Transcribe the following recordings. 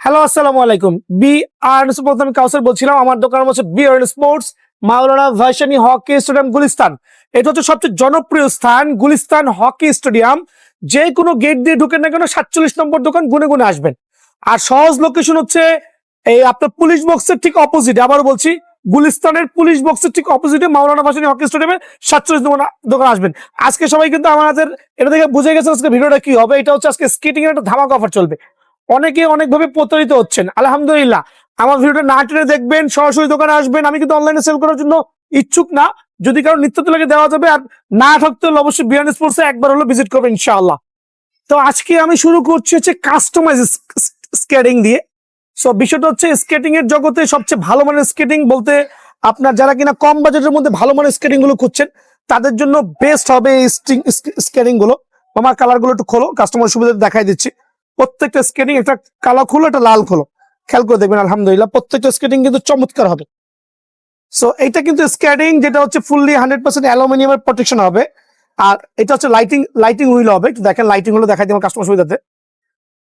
Hello আসসালামু আলাইকুম। B আর প্রথম কাউসার বলছিলাম, আমার দোকান হচ্ছে B R sports Maulana Bhasani hockey stadium Gulistan. এটা হচ্ছে সবচেয়ে জনপ্রিয় স্থান, গুলিস্তান হকি স্টেডিয়াম। যে কোনো গেট দিয়ে ঢুকেন না কেন সাতচল্লিশ নম্বর দোকান গুনে গুনে আসবেন। আর সহজ লোকেশন হচ্ছে এই আপনার পুলিশ বক্সের ঠিক অপোজিটে আবার বলছি, গুলিস্তানের পুলিশ বক্সের ঠিক অপোজিটে মাওলানা ভাসানি হকি স্টেডিয়ামে সাতচল্লিশ নম্বর দোকান আসবেন। আজকে সবাই কিন্তু আমাদের, এটা দেখে বুঝে গেছে আজকে ভিডিওটা কি হবে। এটা হচ্ছে আজকে স্কেটিং এর একটা ধামাকা অফার চলবে। অনেকে অনেকভাবে প্রতারিত হচ্ছেন। আলহামদুলিল্লাহ। আমার ভিডিওটা না টেনে দেখবেন, সরাসরি দোকানে আসবেন, আমি কিন্তু অনলাইনে সেল করার জন্য ইচ্ছুক না। যদি কারও নিত্য লাগে দেওয়া যাবে আর না থাকতে হলে অবশ্যই বিয়ান স্পোর্টসে একবার হলো ভিজিট করবেন ইনশাআল্লাহ। তো আজকে আমি শুরু করছি হচ্ছে কাস্টমাইজ স্কেটিং দিয়ে। সো বিষয়টা হচ্ছে স্কেটিং এর জগতে সবচেয়ে ভালো মানের স্কেটিং বলতে আপনার যারা কিনা কম বাজেটের মধ্যে ভালো মানের স্কেটিংগুলো খুঁজছেন, তাদের জন্য বেস্ট হবে এই স্কেটিংগুলো। আমার কালারগুলো একটু খোলো কাস্টমার সুবিধা দেখাই দিচ্ছি। প্রত্যেকটা স্কেটিং একটা কালো খোলো, একটা লাল খোলো। খেয়াল করে দেখবেন, আলহামদুলিল্লাহ, প্রত্যেকটা স্কেটিং কিন্তু চমৎকার হবে। সো এইটা কিন্তু স্কেটিং যেটা হচ্ছে ফুললি হান্ড্রেড পার্সেন্ট অ্যালুমিনিয়ামের প্রোটেকশন হবে। আর এটা হচ্ছে লাইটিং লাইটিং হুইল হবে। একটু দেখেন লাইটিং হলো দেখাই দিই কাস্টমার সুবিধাতে।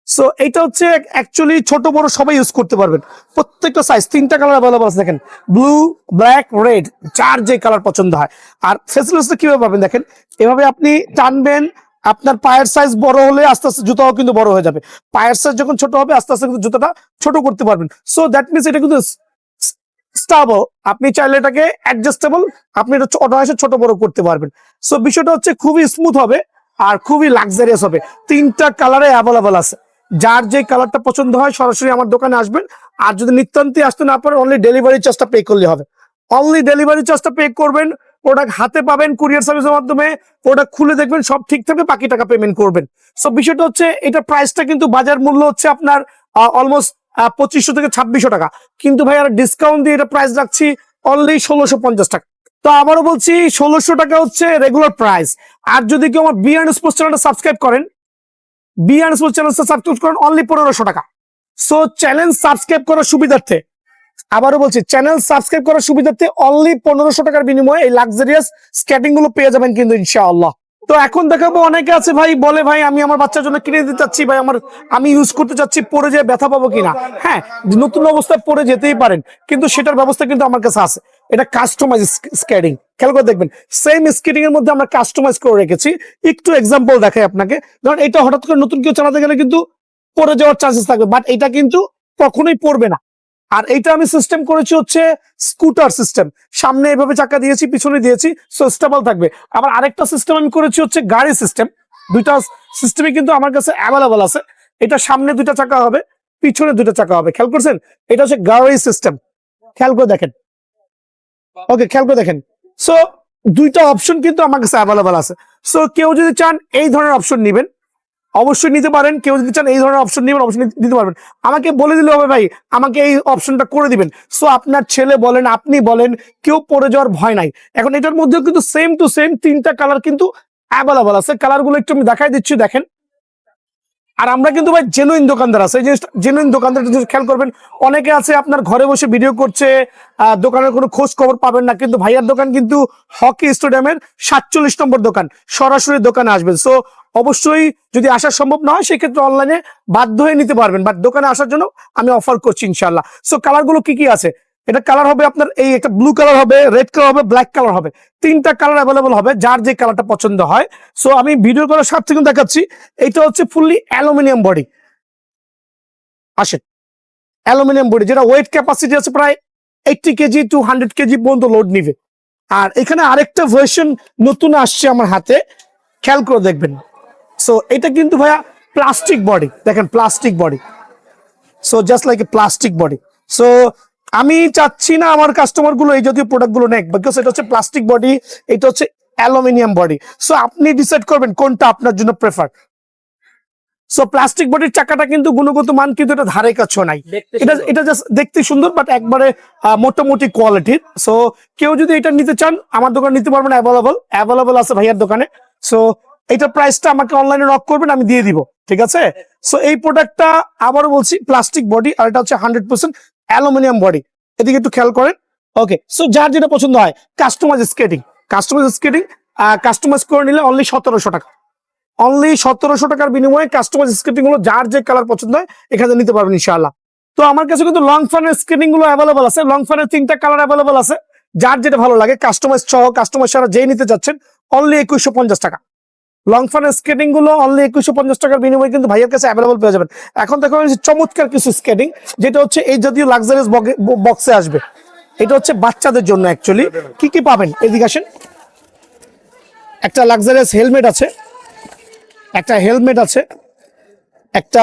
সো এটা হচ্ছে অ্যাকচুয়ালি ছোট, বড় সবাই ইউজ করতে পারবেন। প্রত্যেকটা সাইজ তিনটা কালার অ্যাভেলেবল আছে, দেখেন। ব্লু ব্ল্যাক রেড যার যে কালার পছন্দ হয়। আর ফেসিলিটিসটা কীভাবে পাবেন, দেখেন? এভাবে আপনি টানবেন আপনার পায়ের সাইজ বড় হলে আস্তে আস্তে জুতাও কিন্তু বড় হয়ে যাবে। পায়ের সাইজ যখন ছোট হবে, আস্তে আস্তে কিন্তু জুতাটা ছোট করতে পারবেন। সো দ্যাট মিনস এটা কিন্তু স্টাবল আপনি চাইলে এটাকে অ্যাডজাস্টেবল আপনি এটা অনায়াসে ছোট বড় করতে পারবেন। সো বিষয়টা হচ্ছে খুবই স্মুথ হবে আর খুবই লাক্সারিয়াস হবে। তিনটা কালারে অ্যাভেলেবল আছে। যার যে কালারটা পছন্দ হয়, সরাসরি আমার দোকানে আসবেন। আর যদি নিত্যান্তে আসতে না পারেন অনলি ডেলিভারি চার্জটা পে করলে হবে। অনলি ডেলিভারি চার্জটা পে করবেন প্রোডাক্ট হাতে পাবেন কুরিয়ার সার্ভিসের মাধ্যমে। প্রোডাক্ট খুলে দেখবেন, সব ঠিক থাকবে, বাকি টাকা পেমেন্ট করবেন। সো বিষয়টা হচ্ছে, এটা প্রাইসটা কিন্তু বাজার মূল্য হচ্ছে আপনার অলমোস্ট পঁচিশশো থেকে ছাব্বিশশো টাকা। কিন্তু ভাই, আর ডিসকাউন্ট দিয়ে এটা প্রাইস রাখছি অনলি ষোলোশো পঞ্চাশ টাকা। তো আবারও বলছি, ষোলোশো টাকা হচ্ছে রেগুলার প্রাইস আর যদি কেউ আমার বিআর স্পোর্টস চ্যানেলটা সাবস্ক্রাইব করেন বিআর স্পোর্টস চ্যানেলটা সাবস্ক্রাইব করেন অনলি পনেরোশো টাকা। সো চ্যানেল সাবস্ক্রাইব করার সুবিধার্থে আবারও বলছি চ্যানেল সাবস্ক্রাইব করার সুবিধার্থে অনলি পনেরোশো টাকার বিনিময়ে এই লাক্সারিয়াস স্কেটিংগুলো পেয়ে যাবেন কিন্তু ইনশাআল্লাহ। তো এখন দেখাবো, অনেকে আছে ভাই, বলে ভাই, আমি আমার বাচ্চার জন্য কিনে দিতে চাচ্ছি, ভাই, আমার, আমি ইউজ করতে চাচ্ছি পরে যেয়ে ব্যথা পাবো কিনা? হ্যাঁ নতুন অবস্থায় পরে যেতেই পারেন, কিন্তু সেটার ব্যবস্থা কিন্তু আমার কাছে আছে। এটা কাস্টমাইজ স্কেটিং খেয়াল করে দেখবেন সেম স্কেটিং এর মধ্যে আমরা কাস্টমাইজ করে রেখেছি। একটু এক্সাম্পল দেখাই আপনাকে। ধরুন, এটা হঠাৎ করে নতুন কেউ চালাতে গেলে কিন্তু পরে যাওয়ার চান্সেস থাকবে বাট এটা কিন্তু কখনোই পড়বে না। আর এইটা আমি সিস্টেম করেছি হচ্ছে স্কুটার সিস্টেম সামনে এভাবে চাকা দিয়েছি, পিছনে দিয়েছি সো স্টেবল থাকবে। আবার আরেকটা সিস্টেম আমি করেছি হচ্ছে গাড়ি সিস্টেম দুইটা সিস্টেমে কিন্তু আমার কাছে অ্যাভেলেবল আছে। এটা সামনে দুইটা চাকা হবে, পিছনে দুইটা চাকা হবে। খেয়াল করছেন? এটা হচ্ছে গাড়ি সিস্টেম খেয়াল করে দেখেন। ওকে, খেয়াল করে দেখেন। সো দুইটা অপশন কিন্তু আমার কাছে অ্যাভেলেবল আছে। সো কেউ যদি চান, এই ধরনের অপশন নেবেন। অবশ্যই নিতে পারেন। কেউ যদি চান এই ধরনের অপশন নেবেন অপশন দিতে পারবেন। আমাকে বলে দিলে হবে ভাই, আমাকে এই অপশনটা করে দিবেন। সো আপনার ছেলে বলেন, আপনি বলেন, কেউ পড়ে যাওয়ার ভয় নাই। এখন এটার মধ্যেও কিন্তু সেম টু সেম তিনটা কালার কিন্তু অ্যাভেলেবল আছে। কালারগুলো একটু আমি দেখাই দিচ্ছি, দেখেন। আর আমরা কিন্তু ভাই জেনুইন দোকানদার আছে। এই জিনিসটা জেনুইন দোকানদার খেয়াল করবেন। অনেকে আছে আপনার ঘরে বসে ভিডিও করছে দোকানের কোনো খোঁজ খবর পাবেন না, কিন্তু ভাইয়ার দোকান কিন্তু হকি স্টেডিয়ামের সাতচল্লিশ নম্বর দোকান, সরাসরি দোকানে আসবেন। সো অবশ্যই যদি আসা সম্ভব না হয়, সেক্ষেত্রে অনলাইনে বাধ্য হয়ে নিতে পারবেন। বাট দোকানে আসার জন্য আমি অফার করছি ইনশাল্লাহ সো কালারগুলো কি কি আছে? এটা কালার হবে আপনার এই একটা ব্লু কালার হবে রেড কালার হবে ব্ল্যাক কালার হবে। তিনটা কালার অ্যাভেলেবল হবে যার যে কালারটা পছন্দ হয়। সো আমি ভিডিও করার সাথে থেকে দেখাচ্ছি। এটা হচ্ছে ফুললি অ্যালুমিনিয়াম বডি আসেন। অ্যালুমিনিয়াম বডি যেটা ওয়েট ক্যাপাসিটি আছে প্রায় eighty kg to hundred kg পর্যন্ত লোড নিবে। আর এখানে আরেকটা ভার্সন নতুন আসছে আমার হাতে। খেয়াল করে দেখবেন। সো এটা কিন্তু ভাইয়া প্লাস্টিক বডি দেখেন plastic body so just like a plastic body so আমি চাচ্ছি না আমার কাস্টমারগুলো এই জাতীয় প্রোডাক্টগুলো নেক বিকজ এটা হচ্ছে প্লাস্টিক বডি এটা হচ্ছে অ্যালুমিনিয়াম বডি সো আপনি ডিসাইড করবেন কোনটা আপনার জন্য প্রেফার সো প্লাস্টিক বডির চাকাটা কিন্তু গুণগত মান কিন্তু এটা ধারে কাছেও নাই। এটা এটা জাস্ট দেখতে সুন্দর বাট একবারে মোটামুটি কোয়ালিটির সো কেউ যদি এটা নিতে চান আমার দোকানে নিতে পারবেন অ্যাভেলেবল অ্যাভেলেবল আছে ভাইয়ার দোকানে। সো এটা প্রাইসটা আমাকে অনলাইনে নক করবেন আমি দিয়ে দিব ঠিক আছে? সো এই প্রোডাক্টটা আবারও বলছি প্লাস্টিক বডি আর এটা হচ্ছে হান্ড্রেড পার্সেন্ট অ্যালুমিনিয়াম বডি। এদিকে একটু খেয়াল করেন। ওকে সো যার যেটা পছন্দ হয় customise skating customise skating customise করে নিলে অনলি সতেরোশো টাকা। অনলি সতেরোশো টাকার বিনিময়ে কাস্টমাইজ স্কেটিং হলো যার যে কালার পছন্দ হয়, এখানে নিতে পারবেন ইনশাআল্লাহ। তো আমার কাছে কিন্তু লং ফানের স্কেটিংগুলো অ্যাভেলেবল আছে। লং ফানের তিনটা কালার অ্যাভেলেবল আছে। যার যেটা ভালো লাগে কাস্টমাইজ সহ কাস্টমাইজ সারা যেই নিতে যাচ্ছেন অনলি একুশশো পঞ্চাশ টাকা। লং ফানের স্কেটিংগুলো অনলি একুশশো পঞ্চাশ টাকার বিনিময়ে কিন্তু ভাইয়ের কাছে অ্যাভেলেবল পেয়ে যাবেন। এখন দেখো চমৎকার কিছু স্কেটিং যেটা হচ্ছে এই জাতীয় লাক্সারিয়াস বক্সে আসবে। এটা হচ্ছে বাচ্চাদের জন্য অ্যাকচুয়ালি কি কি পাবেন? এদিকে আসেন। একটা লাক্সারিয়াস হেলমেট আছে। একটা হেলমেট আছে। একটা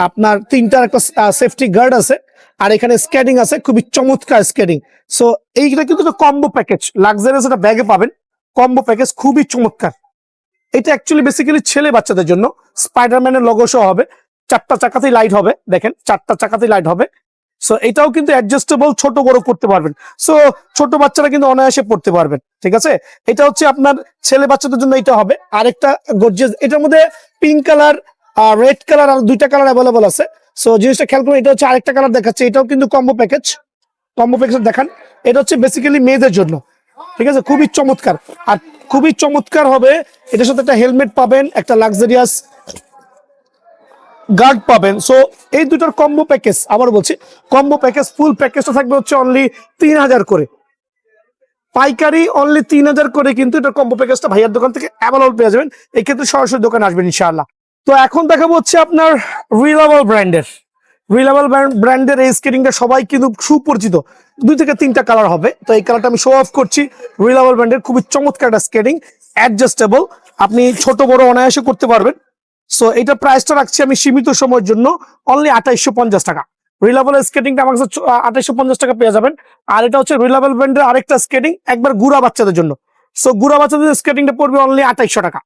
আপনার তিনটার একটা সেফটি গার্ড আছে। আর এখানে স্কেটিং আছে, খুবই চমৎকার স্কেটিং সো এইটা কিন্তু কম্বো প্যাকেজ লাক্সারিয়াস একটা ব্যাগে পাবেন। কম্বো প্যাকেজ খুবই চমৎকার। এটা অ্যাকচুয়ালি বেসিক্যালি ছেলে বাচ্চাদের জন্য। স্পাইডারম্যানের লগো সহ হবে। চারটা চাকাতেই লাইট হবে, দেখেন, চারটা চাকাতেই লাইট হবে। সো এটাও কিন্তু অ্যাডজাস্টেবল ছোট বড় করতে পারবেন। সো ছোট বাচ্চারা কিন্তু অনায়াসে পড়তে পারবেন, ঠিক আছে? এটা হচ্ছে আপনার ছেলে বাচ্চাদের জন্য এটা হবে। আরেকটা গর্জিয়াস এটার মধ্যে পিঙ্ক কালার আর রেড কালার আর দুইটা কালার অ্যাভেলেবল আছে। সো জিনিসটা খেয়াল করুন, এটা হচ্ছে আরেকটা কালার দেখাচ্ছে। এটাও কিন্তু কম্বো প্যাকেজ কম্বো প্যাকেজ দেখান। এটা হচ্ছে বেসিক্যালি মেয়েদের জন্য, ঠিক আছে? খুবই চমৎকার। আর খুবই চমৎকার হবে। এটার সাথে একটা হেলমেট পাবেন, একটা লাক্সারিয়াস গার্ড পাবেন। সো এই দুটোর কম্বো প্যাকেজ আবার বলছি কম্বো প্যাকেজ ফুল প্যাকেজটা থাকবে হচ্ছে অনলি তিন হাজার করে। পাইকারি অনলি তিন হাজার করে কিন্তু এটা কম্বো প্যাকেজটা ভাইয়ার দোকান থেকে অ্যাভেলেবল পেয়ে যাবেন। এক্ষেত্রে সরাসরি দোকানে আসবেন ইনশাআল্লাহ। তো এখন দেখাবো হচ্ছে আপনার রিলাবল ব্র্যান্ডের রিলাবল ব্র্যান্ডের এই স্কেটিংটা সবাই কিন্তু সুপরিচিত। দুই থেকে তিনটা কালার হবে। তো এই কালারটা আমি শো অফ করছি। রিলাবল ব্র্যান্ডের খুবই চমৎকার একটা স্কেটিং অ্যাডজাস্টেবল আপনি ছোট, বড় অনায়াসে করতে পারবেন। সো এটা প্রাইসটা রাখছি আমি সীমিত সময়ের জন্য। অনলি আঠাইশশো পঞ্চাশ টাকা। রিলাবল স্কেটিংটা আমার কাছে আঠাইশশো পঞ্চাশ টাকা পেয়ে যাবেন। আর এটা হচ্ছে রিলাবল ব্র্যান্ডের আরেকটা স্কেটিং একবার গুড়া বাচ্চাদের জন্য। সো গুড়া বাচ্চাদের স্কেটিংটা পড়বে অনলি আঠাইশশো টাকা।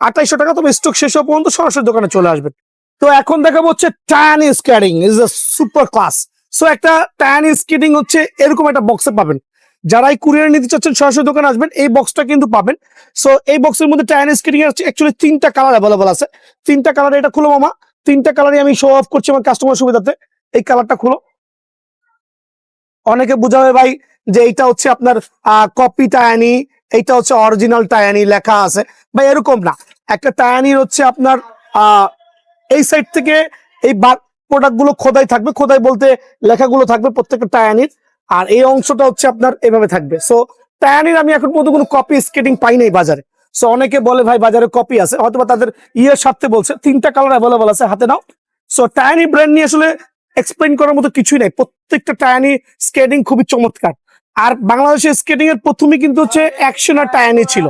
আঠাইশশো টাকা তবে স্টক শেষ হওয়া পর্যন্ত সরাসরি দোকানে চলে আসবেন। তো এখন দেখাবো হচ্ছে টায়ানি skating is a super class so একটা টায়ানি স্কেটিং হচ্ছে এরকম একটা বক্সে পাবেন। যারাই কুরিয়ার নিতে চাচ্ছেন সরাসরি দোকানে আসবেন এই বক্সটা কিন্তু পাবেন। সো এই বক্সের মধ্যে টায়ানি স্কেটিং এর অ্যাকচুয়ালি তিনটা কালার অ্যাভেলেবল আছে। তিনটা কালার এটা খুলো মামা। তিনটা কালারই আমি শো অফ করছি আমার কাস্টমার সুবিধাতে। এই কালারটা খুলো। অনেকে বুঝাবে ভাই যে এইটা হচ্ছে আপনার কপি টায়ানি এইটা হচ্ছে অরিজিনাল টায়ানি লেখা আছে। ভাই এরকম না। একটা টায়ানির হচ্ছে আপনার আহ, এই সাইড থেকে এই প্রোডাক্টগুলো খোদাই থাকবে। খোদাই বলতে লেখাগুলো থাকবে প্রত্যেকটা টায়ানির আর এই অংশটা হচ্ছে আপনার এভাবে থাকবে। সো টায়ানির আমি এখন পর্যন্ত কোনো কপি স্কেটিং পাই নাই বাজারে। সো অনেকে বলে, ভাই, বাজারে কপি আছে। হয়তোবা তাদের ইয়ের সাথে বলছে, তিনটা কালার অ্যাভেলেবল আছে হাতে নাও। সো টায়ানি ব্র্যান্ড নিয়ে আসলে এক্সপ্লেন করার মতো কিছুই নাই। প্রত্যেকটা টায়ানি স্কেটিং খুবই চমৎকার। আর বাংলাদেশের স্কেটিং এর প্রথমে কিন্তু হচ্ছে অ্যাকশন আর টায়ানি ছিল।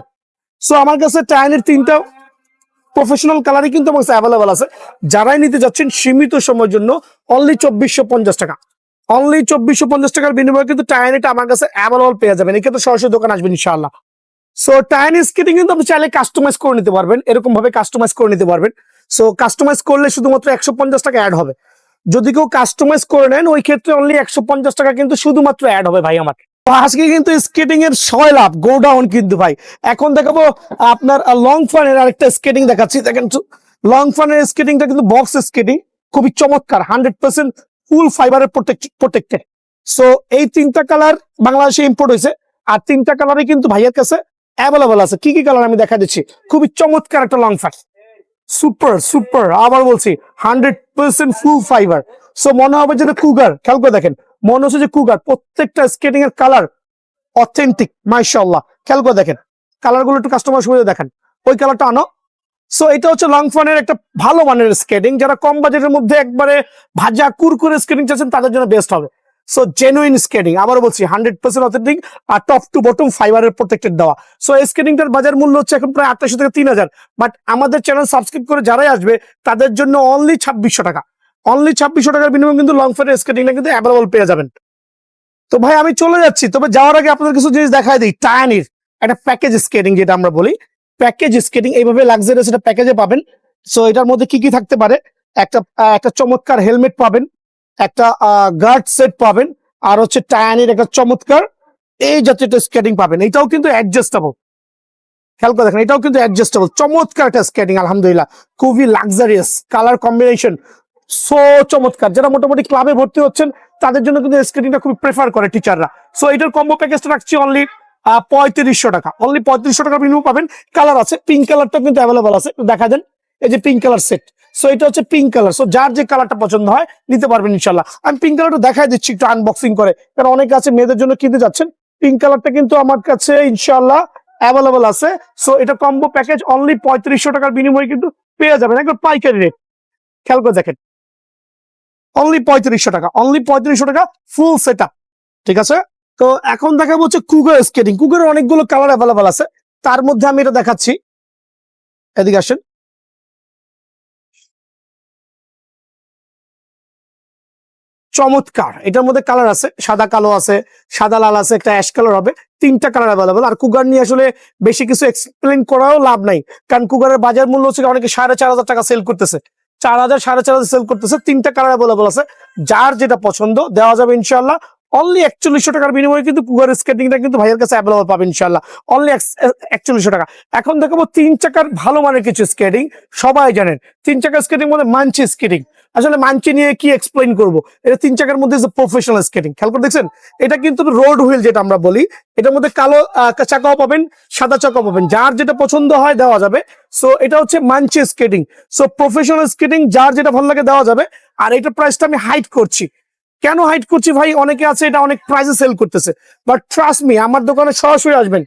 সো আমার কাছে টায়ানির তিনটা প্রফেশনাল কালারই কিন্তু আমার কাছে অ্যাভেলেবল আছে। যারাই নিতে যাচ্ছেন সীমিত সময়ের জন্য অনলি চব্বিশশো পঞ্চাশ টাকা। অনলি চব্বিশশো পঞ্চাশ টাকার বিনিময়ে কিন্তু টায়ানিটা আমার কাছে অ্যাভেলেবল পেয়ে যাবেন। এক্ষেত্রে সরাসরি দোকান আসবেন ইনশাআল্লাহ। সো টায়ানি স্কেটিং কিন্তু আপনি চাইলে কাস্টমাইজ করে নিতে পারবেন। এরকম ভাবে কাস্টমাইজ করে নিতে পারবেন। সো কাস্টমাইজ করলে শুধুমাত্র একশো পঞ্চাশ টাকা অ্যাড হবে। যদি কেউ কাস্টমাইজ করে নেন, ওই ক্ষেত্রে অনলি একশো পঞ্চাশ টাকা কিন্তু শুধুমাত্র অ্যাড হবে ভাই আমার আজকে কিন্তু স্কেটিং এর ছয় লাভ গো ডাউন কিন্তু ভাই। এখন দেখাবো আপনার লং ফানের আরেকটা স্কেটিং দেখাচ্ছি। দেখেন লং ফানের স্কেটিংটা কিন্তু বক্স স্কেটিং খুবই চমৎকার হান্ড্রেড পার্সেন্ট ফুল ফাইবারের প্রোটেক্টেড সো এই তিনটা কালার বাংলাদেশে ইম্পোর্ট হয়েছে, আর তিনটা কালারই কিন্তু ভাইয়ের কাছে অ্যাভেলেবল আছে। কি কি কালার আমি দেখা দিচ্ছি? খুবই চমৎকার একটা লং ফান সুপার সুপার আবার বলছি হান্ড্রেড ফুল ফাইবার সো মনে হবে যেটা কুগার খেয়াল করে দেখেন মনে হচ্ছে যে কুগার প্রত্যেকটা স্কেটিং এর কালার অথেন্টিক মাইশাল্লাহ খেয়াল করে দেখেন কালারগুলো একটু কাস্টমার সুবিধা দেখেন। ওই কালারটা আনো। সো এটা হচ্ছে লং ফানের একটা ভালো মানের স্কেটিং যারা কম বাজেটের মধ্যে একবারে ভাজা, কুরকুরে স্কেটিং চাচ্ছেন, তাদের জন্য বেস্ট হবে। সো জেনুইন স্কেটিং আবার বলছি হান্ড্রেড পার্সেন্ট অথেন্টিক আর টপ টু বটম ফাইবারের প্রোটেক্টেড দেওয়া। সো এই স্কেটিংটার বাজার মূল্য হচ্ছে এখন প্রায় আটশো থেকে তিন হাজার। বাট আমাদের চ্যানেল সাবস্ক্রাইব করে যারাই আসবে, তাদের জন্য অনলি ছাব্বিশশো টাকা। অনলি ছাব্বিশশো টাকার বিনিময়ে কিন্তু লং ফানের স্কেটিংটা কিন্তু অ্যাভেলেবল পেয়ে যাবেন। তো ভাই, আমি চলে যাচ্ছি। তবে যাওয়ার আগে আপনাদের কিছু জিনিস দেখাই দিই। টায়ানির একটা প্যাকেজ স্কেটিং যেটা আমরা বলি। প্যাকেজ স্কেটিং এইভাবে লাক্সারিয়াস একটা প্যাকেজে পাবেন। সো এটার মধ্যে কি কি থাকতে পারে? একটা একটা চমৎকার হেলমেট পাবেন, একটা গার্ড সেট পাবেন, আর হচ্ছে টায়ানির একটা চমৎকার এই জাতীয় স্কেটিং পাবেন। এটাও কিন্তু অ্যাডজাস্টেবল খেয়াল করে দেখেন, এটাও কিন্তু অ্যাডজাস্টেবল চমৎকার একটা স্কেটিং আলহামদুলিল্লাহ। খুবই লাক্সারিয়াস কালার কম্বিনেশন সো চমৎকার। যারা মোটামুটি ক্লাবে ভর্তি হচ্ছেন, তাদের জন্য কিন্তু স্কেটিংটা খুব প্রেফার করে টিচাররা সো এটার কম্বো প্যাকেজটা রাখছি অনলি পঁয়ত্রিশশো টাকা। অনলি পঁয়ত্রিশশো টাকা মিনিমাম পাবেন। কালার আছে পিঙ্ক কালারটা কিন্তু অ্যাভেলেবল আছে। দেখা দেন এই যে পিঙ্ক কালার সেট সো এটা হচ্ছে পিঙ্ক কালার সো যার যে কালারটা পছন্দ হয়, নিতে পারবেন ইনশাল্লাহ আমি পিঙ্ক কালারটা দেখাই দিচ্ছি একটু আনবক্সিং করে। কারণ অনেকে আছে মেয়েদের জন্য কিনতে যাচ্ছেন পিঙ্ক কালারটা কিন্তু আমার কাছে ইনশাল্লাহ অ্যাভেলেবল আছে। সো এটা কম্বো প্যাকেজ অনলি পঁয়ত্রিশশো টাকার বিনিময়ে কিন্তু পেয়ে যাবেন। একবার পাইকারি রেট খেয়াল করে দেখেন। অনলি পঁয়ত্রিশশো টাকা অনলি পঁয়ত্রিশশো টাকা ফুল সেট ঠিক আছে? তো এখন দেখাবো হচ্ছে কুগার স্কেটিং কুগার অনেকগুলো কালার অ্যাভেলেবল আছে। তার মধ্যে আমি এটা দেখাচ্ছি। এদিকে আসেন। চমৎকার, এটার মধ্যে কালার আছে, সাদা, কালো আছে, সাদা, লাল আছে, একটা অ্যাশ কালার হবে, তিনটা কালার অ্যাভেলেবল আর কুগার নিয়ে আসলে বেশি কিছু এক্সপ্লেন করাও লাভ নাই, কারণ কুগারের বাজার মূল্য হচ্ছে অনেকে সাড়ে চার হাজার টাকা সেল করতেছে। চার হাজার, সাড়ে চার হাজার সেল করতেছে। তিনটা কালার অ্যাভেলেবল আছে। যার যেটা পছন্দ, দেওয়া যাবে ইনশাল্লাহ অনলি একচল্লিশশো টাকার বিনিময়ে কিন্তু কুগার স্কেটিংটা কিন্তু ভাইয়ের কাছে অ্যাভেলেবল পাবে ইনশাল্লাহ অনলি একচল্লিশশো টাকা। এখন দেখাবো তিন চাকার ভালো মানের কিছু স্কেটিং সবাই জানেন, তিন চাকার স্কেটিং মানে মানছি স্কেটিং আসলে মানচি নিয়ে কি এক্সপ্লেইন করব? এটা তিন চাকার মধ্যে প্রফেশনাল স্কেটিং খেয়াল করে দেখছেন? এটা কিন্তু রোড হুইল যেটা আমরা বলি, এটার মধ্যে কালো চাকাও পাবেন, সাদা চাকাও পাবেন। যার যেটা পছন্দ হয় দেওয়া যাবে। সো এটা হচ্ছে মানচি স্কেটিং সো প্রফেশনাল স্কেটিং যার যেটা ভালো লাগে দেওয়া যাবে। আর এটা প্রাইসটা আমি হাইট করছি। কেন হাইট করছি ভাই? অনেকে আছে এটা অনেক প্রাইসে সেল করতেছে। বাট ট্রাস্ট মি আমার দোকানে সরাসরি আসবেন।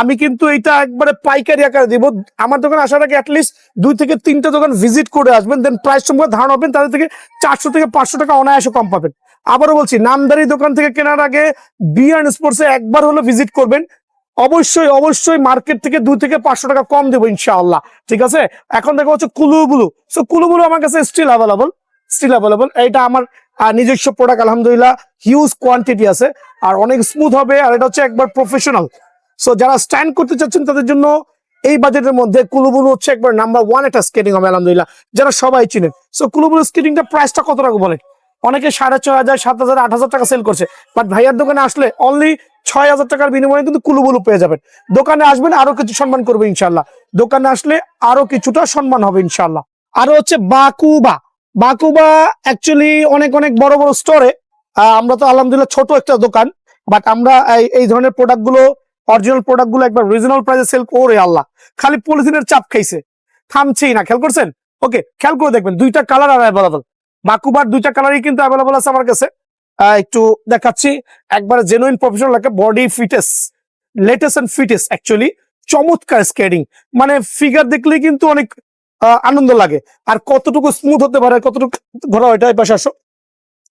আমি কিন্তু এটা একবারে পাইকারি আকারে দিব। আমার দোকানে আসার আগে অ্যাটলিস্ট দুই থেকে তিনটা দোকান ভিজিট করে আসবেন দেন প্রাইস সম্পর্কে ধারণা পাবেন, তাদের থেকে চারশো থেকে পাঁচশো টাকা অনায়াসে কম পাবেন। আবারও বলছি, নামদারি দোকান থেকে কেনার আগে বিয়ান স্পোর্টসে একবার হলো ভিজিট করবেন। অবশ্যই অবশ্যই মার্কেট থেকে দুই থেকে পাঁচশো টাকা কম দেবো ইনশাআল্লাহ, ঠিক আছে? এখন দেখা হচ্ছে কুলু বুলু। সো কুলু বুলু আমার কাছে স্টিল অ্যাভেলেবল স্টিল অ্যাভেলেবল এটা আমার নিজস্ব প্রোডাক্ট আলহামদুলিল্লাহ হিউজ কোয়ান্টিটি আছে, আর অনেক স্মুথ হবে, আর এটা হচ্ছে একবার প্রফেশনাল সো যারা স্ট্যান্ড করতে চাচ্ছেন তাদের জন্য এই বাজেটের মধ্যে কুলুবুলু হচ্ছে একবার নাম্বার ওয়ান একটা স্কেটিং হবে, আলহামদুলিল্লাহ। যারা সবাই চিনেন। সো কুলুবুলু স্কেটিংটা প্রাইসটা কত টাকা বলেন? অনেকে সাড়ে ছয় হাজার, সাত হাজার, আট হাজার টাকা সেল করছে। বাট ভাইয়ার দোকানে আসলে অনলি ছয় হাজার টাকার বিনিময়ে কিন্তু কুলুবুলু পেয়ে যাবেন। দোকানে আসবেন, আরও কিছু সম্মান করবে ইনশাল্লাহ দোকানে আসলে আরও কিছুটা সম্মান হবে ইনশাল্লাহ আরও হচ্ছে বাকুবা। বাকুবা অ্যাকচুয়ালি অনেক অনেক বড় বড় স্টোরে আমরা তো আলহামদুলিল্লাহ ছোট একটা দোকান। বাট আমরা এই- এই ধরনের প্রোডাক্টগুলো অরিজিনাল প্রোডাক্টগুলো একবার রিজনাল প্রাইসে সেল করে আল্লাহ। খালি পলিথিনের চাপ খাইছে। থামছেই না, খেয়াল করছেন? ওকে খেয়াল করে দেখবেন, দুইটা কালার আর অ্যাভেলেবল বাকুবার দুইটা কালারই কিন্তু অ্যাভেলেবল আছে আমার কাছে। একটু দেখাচ্ছি। একবার জেনুইন প্রফেশনাল একটা বডি ফিটেস লেটেস্ট এন্ড ফিটেস অ্যাকচুয়ালি চমৎকার স্কেটিং মানে ফিগার দেখলেই কিন্তু অনেক আনন্দ লাগে। আর কতটুকু স্মুথ হতে পারে, কতটুকু ঘোরা এই পাশে আসো।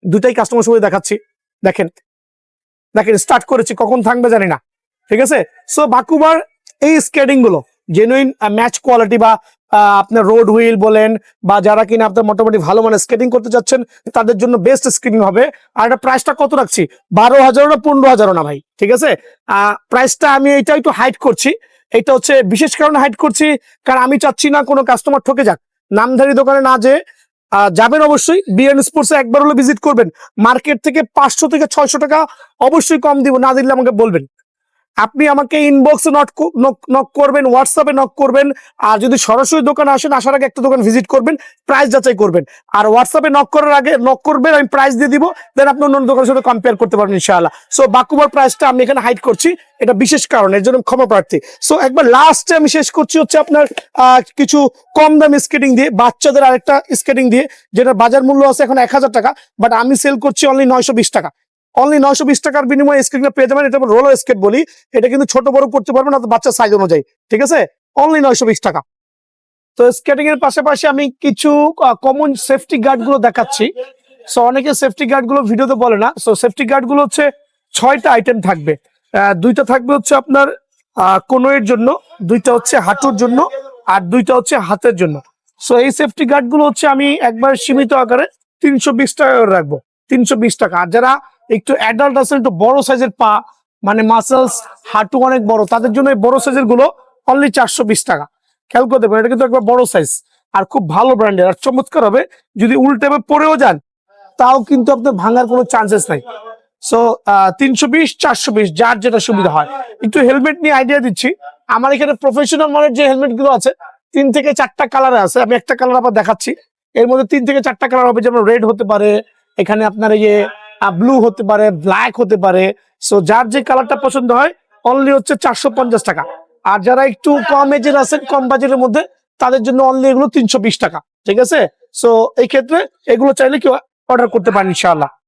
দুটাই কাস্টমার সবাই দেখাচ্ছি। দেখেন দেখেন স্টার্ট করেছি, কখন থাকবে জানি না। ঠিক আছে? সো বাকুবার এই স্কেটিংগুলো জেনুইন ম্যাচ কোয়ালিটি বা আপনার রোড হুইল বলেন বা যারা কিনা আপনার মোটামুটি ভালো মানে স্কেটিং করতে চাচ্ছেন, তাদের জন্য বেস্ট স্কেটিং হবে। আর এটা প্রাইসটা কত রাখছি? বারো হাজারও না পনেরো হাজারও না ভাই, ঠিক আছে? প্রাইসটা আমি এটা একটু হাইট করছি। এটা হচ্ছে বিশেষ কারণে হাইট করছি, কারণ আমি চাচ্ছি না কোনো কাস্টমার ঠকে যাক। নামধারী দোকানে না যে যাবেন অবশ্যই। বিএন স্পোর্টস একবার হলো ভিজিট করবেন। মার্কেট থেকে পাঁচশো থেকে ছয়শো টাকা অবশ্যই কম দিব, না দিলে আমাকে বলবেন। আপনি আমাকে ইনবক্সে নট নক করবেন হোয়াটসঅ্যাপে নক করবেন, আর যদি সরাসরি দোকানে আসেন, আসার আগে একটা দোকান ভিজিট করবেন প্রাইস যাচাই করবেন। আর হোয়াটসঅ্যাপে নক করার আগে নক করবেন, আমি প্রাইস দিয়ে দিব দেন আপনি অন্য দোকানের সাথে কম্পেয়ার করতে পারবেন ইনশাআল্লাহ। সো বাকুবার প্রাইসটা আমি এখানে হাইড করছি, এটা বিশেষ কারণ, এর জন্য ক্ষমা প্রার্থী। সো একবার লাস্টে আমি শেষ করছি হচ্ছে আপনার কিছু কম দাম স্কেটিং দিয়ে, বাচ্চাদের আরেকটা স্কেটিং দিয়ে যেটা বাজার মূল্য আছে এখন এক হাজার টাকা বাট আমি সেল করছি অনলি নয়শো বিশ টাকা। অনলি নয়শো বিশ টাকার বিনিময়ে স্কেটিংটা পেয়ে যাবেন। এটা রোলার স্কেট বলি। এটা কিন্তু ছোট বড় করতে পারবেন না বাচ্চার সাইজ অনুযায়ী। ঠিক আছে? অনলি নয়শো বিশ টাকা। তো স্কেটিং এর পাশাপাশি আমি কিছু কমন সেফটি গার্ডগুলো দেখাচ্ছি। সো অনেকে সেফটি গার্ডগুলো ভিডিওতে বলে না। সো সেফটি গার্ডগুলো হচ্ছে ছয়টা আইটেম থাকবে। দুইটা থাকবে হচ্ছে আপনার কোনোয়ের জন্য, দুইটা হচ্ছে হাঁটুর জন্য, আর দুইটা হচ্ছে হাতের জন্য। সো এই সেফটি গার্ডগুলো হচ্ছে আমি একবার সীমিত আকারে তিনশো বিশ টাকা রাখব। তিনশো বিশ টাকা। আর যারা একটু অ্যাডাল্ট আছেন একটু বড় সাইজের পা মানে মাসেলস হাঁটু অনেক বড়। তাদের জন্য এই বড় সাইজেরগুলো অনলি চারশো বিশ টাকা। খেয়াল করতে দেবেন এটা কিন্তু একবার বড় সাইজ আর খুব ভালো ব্র্যান্ডের আর চমৎকার হবে, যদি উল্টে পরেও যান, তাও কিন্তু আপনার ভাঙার কোনো চান্সেস নাই। সো তিনশো বিশ, চারশো বিশ, যার যেটা সুবিধা হয়। একটু হেলমেট নিয়ে আইডিয়া দিচ্ছি। আমার এখানে প্রফেশনাল মানের যে হেলমেটগুলো আছে, তিন থেকে চারটা কালারে আছে। আমি একটা কালার আবার দেখাচ্ছি। এর মধ্যে তিন থেকে চারটা কালার হবে, যেমন রেড হতে পারে। এখানে আপনার এই যে ব্লু হতে পারে ব্ল্যাক হতে পারে। সো যার যে কালারটা পছন্দ হয় অনলি হচ্ছে চারশো পঞ্চাশ টাকা। আর যারা একটু কম এজের আছেন, কম বাজেটের মধ্যে, তাদের জন্য অনলি এগুলো তিনশো বিশ টাকা। ঠিক আছে? সো এই ক্ষেত্রে এগুলো চাইলে কেউ অর্ডার করতে পারেন, ইনশাআল্লাহ।